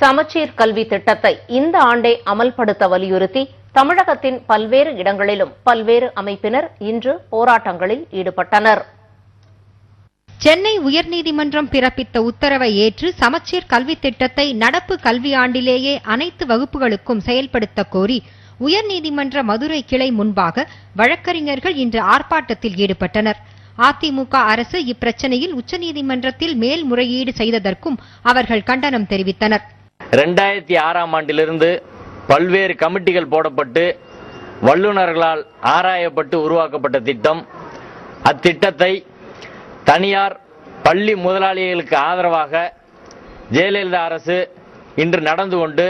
சமச்சீர் கல்வி திட்டத்தை இந்த ஆண்டே அமல்படுத்த வலியுறுத்தி தமிழகத்தின் பல்வேறு இடங்களிலும் பல்வேறு அமைப்பினர் இன்று போராட்டங்களில் ஈடுபட்டனர். சென்னை உயர்நீதிமன்றம் பிறப்பித்த உத்தரவை ஏற்று சமச்சீர் கல்வி திட்டத்தை நடப்பு கல்வியாண்டிலேயே அனைத்து வகுப்புகளுக்கும் செயல்படுத்த கோரி உயர்நீதிமன்ற மதுரை கிளை முன்பாக வழக்கறிஞர்கள் இன்று ஆர்ப்பாட்டத்தில் ஈடுபட்டனர். அதிமுக அரசு இப்பிரச்சனையில் உச்சநீதிமன்றத்தில் மேல்முறையீடு செய்ததற்கும் அவர்கள் கண்டனம் தெரிவித்தனர். ரெண்டாயிரத்தி ஆறாம் ஆண்டிலிருந்து பல்வேறு கமிட்டிகள் போடப்பட்டு வல்லுநர்களால் ஆராயப்பட்டு உருவாக்கப்பட்ட திட்டம். அத்திட்டத்தை தனியார் பள்ளி முதலாளிகளுக்கு ஆதரவாக ஜெயலலிதா அரசு இன்று நடந்து கொண்டு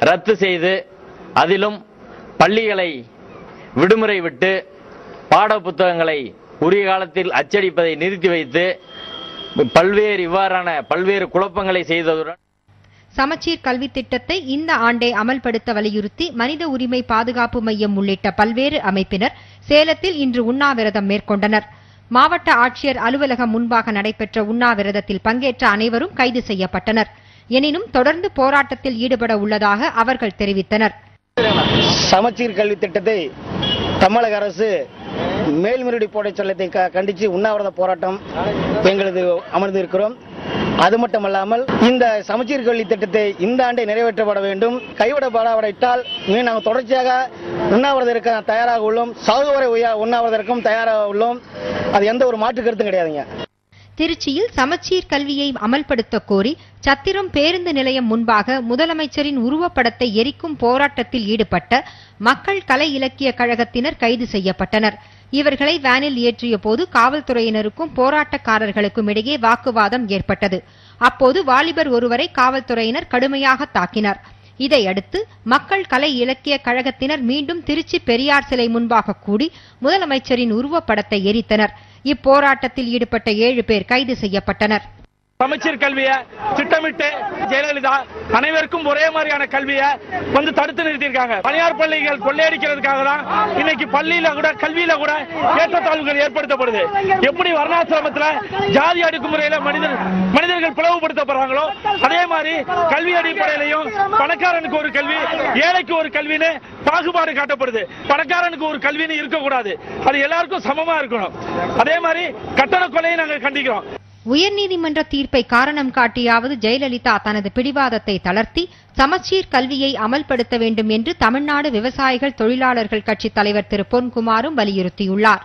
ரத்து செய்து அதிலும் பள்ளிகளை விடுமுறை விட்டு பாட புத்தகங்களை உரிய காலத்தில் அச்சடிப்பதை நிறுத்தி வைத்து பல்வேறு இவ்வாறான பல்வேறு குழப்பங்களை செய்ததுடன் சமச்சீர் கல்வி திட்டத்தை இந்த ஆண்டே அமல்படுத்த வலியுறுத்தி மனித உரிமை பாதுகாப்பு மையம் உள்ளிட்ட பல்வேறு அமைப்பினர் சேலத்தில் இன்று உண்ணாவிரதம் மேற்கொண்டனர். மாவட்ட ஆட்சியர் அலுவலகம் முன்பாக நடைபெற்ற உண்ணாவிரதத்தில் பங்கேற்ற அனைவரும் கைது செய்யப்பட்டனர். எனினும் தொடர்ந்து போராட்டத்தில் ஈடுபட உள்ளதாக அவர்கள் தெரிவித்தனர். சமச்சீர் கல்வி திட்டத்தை தமிழக அரசு மேல்முறையீடு போட சொல்லத்தை க- கண்டித்து உண்ணாவிரத போராட்டம் எங்களது அமர்ந்திருக்கிறோம். அது மட்டுமல்லாமல் இந்த சமச்சீர் கல்வி திட்டத்தை இந்த ஆண்டை நிறைவேற்றப்பட வேண்டும். கைவிடப்படாவிட்டால் இனி நாங்கள் தொடர்ச்சியாக உண்ணாவிரதம் தயாராக உள்ளோம். சாகு உயா- உண்ணாவிரதம் தயாராக உள்ளோம். அது எந்த ஒரு மாற்று கருத்தும் கிடையாதுங்க. திருச்சியில் சமச்சீர் கல்வியை அமல்படுத்த கோரி சத்திரம் பேருந்து நிலையம் முன்பாக முதலமைச்சரின் உருவப்படத்தை எரிக்கும் போராட்டத்தில் ஈடுபட்ட மக்கள் கலை இலக்கிய கழகத்தினர் கைது செய்யப்பட்டனர். இவர்களை வேனில் ஏற்றிய போது காவல்துறையினருக்கும் போராட்டக்காரர்களுக்கும் இடையே வாக்குவாதம் ஏற்பட்டது. அப்போது வாலிபர் ஒருவரை காவல்துறையினர் கடுமையாக தாக்கினர். இதையடுத்து மக்கள் கலை இலக்கிய கழகத்தினர் மீண்டும் திருச்சி பெரியார் சிலை முன்பாக கூடி முதலமைச்சரின் உருவப்படத்தை எரித்தனர். இப்போராட்டத்தில் ஈடுபட்ட ஏழு பேர் கைது செய்யப்பட்டனர். சமச்சீர் கல்வியை திட்டமிட்டு ஜெயலலிதா அனைவருக்கும் ஒரே மாதிரியான கல்வியை வந்து தடுத்து நிறுத்தியிருக்காங்க. தனியார் பள்ளிகள் கொள்ளையடிக்கிறதுக்காக தான் இன்னைக்கு பள்ளியில கூட கல்வியில கூட ஏற்றத்தாழ்வுகள் ஏற்படுத்தப்படுது. எப்படி வர்ணாசிரமத்தில் ஜாதி அடுக்குமுறையில மனிதர் மனிதர்கள் பிளவுபடுத்தப்படுறாங்களோ அதே மாதிரி கல்வி அடிப்படையிலையும் பணக்காரனுக்கு ஒரு கல்வி ஏழைக்கு ஒரு கல்வின்னு பாகுபாடு காட்டப்படுது. பணக்காரனுக்கு ஒரு கல்வின்னு இருக்கக்கூடாது. அது எல்லாருக்கும் சமமா இருக்கணும். அதே மாதிரி கட்டண கொலையை நாங்கள் கண்டிக்கிறோம். உயர்நீதிமன்ற தீர்ப்பை காரணம் காட்டியாவது ஜெயலலிதா தனது பிடிவாதத்தை தளர்த்தி சமச்சீர் கல்வியை அமல்படுத்த வேண்டும் என்று தமிழ்நாடு விவசாயிகள் தொழிலாளர்கள் கட்சித் தலைவர் திரு பொன்குமாரும் வலியுறுத்தியுள்ளார்.